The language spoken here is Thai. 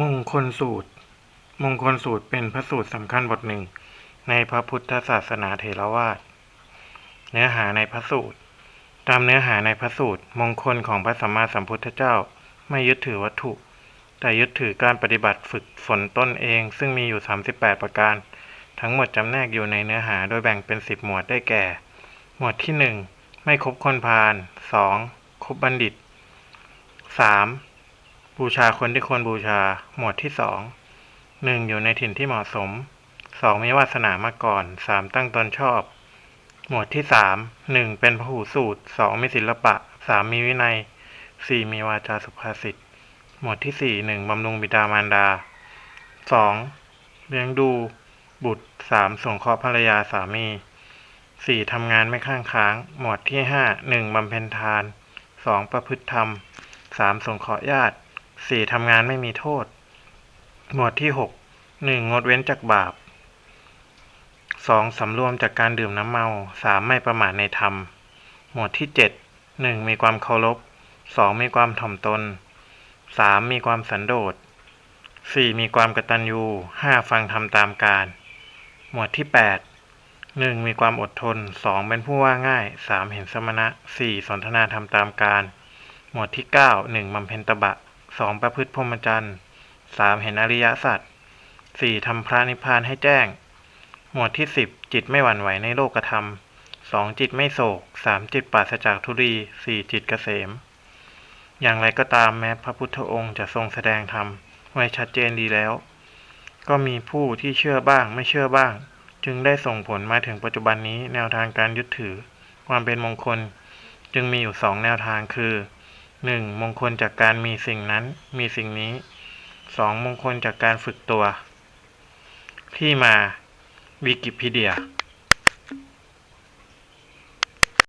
มงคลสูตร มงคลสูตรเป็นพระสูตรสำคัญบทหนึ่ง ในพระพุทธศาสนาเถรวาทเนื้อหาในพระสูตร ตามเนื้อหาในพระสูตร มงคลของพระสัมมาสัมพุทธเจ้าไม่ยึดถือวัตถุ แต่ยึดถือการปฏิบัติฝึกฝนตนเอง ซึ่งมีอยู่ 38 ประการ ทั้งหมดจำแนกอยู่ในเนื้อหาโดยแบ่งเป็น 10 หมวดได้แก่ หมวดที่ 1 ไม่คบคนพาล 2. คบบัณฑิต 3. บูชาคนที่ควรบูชา หมวดที่2 1. อยู่ในถิ่นที่เหมาะสม 2. มีวาสนามาก่อน 3. ตั้งตนชอบ หมวดที่3 1. เป็นพหูสูตร 2. มีศิลปะ 3. มีวินัย 4. มีวาจาสุภาษิต หมวดที่4 1. บำรุงบิดามารดา 2. เลี้ยงดู บุตร 3. สงเคราะห์ภรรยาสามี 4. ทำงานไม่ข้างค้าง หมวดที่5 1. บำเพ็ญทาน 2. ประพฤติธรรม 3. สงเคราะห์ญาติ 4. ทำงานไม่มีโทษ หมวดที่6 1. งงดเว้นจากบาป 2. สำรวมจากการดื่มน้ำเมา 3. ไม่ประมาทในธรรม หมวดที่7 1. มีความเคารพ 2. มีความถ่อมตน 3. มีความสันโดษ 4. มีความกตัญญู 5. ฟังธรรมตามการ หมวดที่8 1. มีความอดทน 2. เป็นผู้ว่าง่าย 3. เห็นสมณะ 4. สนทนาธรรมตามการ หมวดที่9 1. บำเพ็ญตบะ 2. ประพฤติพรหมจรรย์ 3. เห็นอริยสัจ 4. ทำพระนิพพานให้แจ้ง หมวดที่10จิตไม่หวั่นไหวในโลกธรรม 2. จิตไม่โศก 3. จิตปราศจากทุรี 4. จิตเกษม อย่างไรก็ตามแม้พระพุทธองค์จะทรงแสดงธรรมไว้ชัดเจนดีแล้ว ก็มีผู้ที่เชื่อบ้างไม่เชื่อบ้าง จึงได้ส่งผลมาถึงปัจจุบันนี้แนวทางการยึดถือ ความเป็นมงคล จึงมีอยู่สองแนวทางคือ หนึ่งมงคลจากการมีสิ่งนั้นมีสิ่งนี้สองมงคลจากการฝึกตัว ที่มาวิกิพีเดีย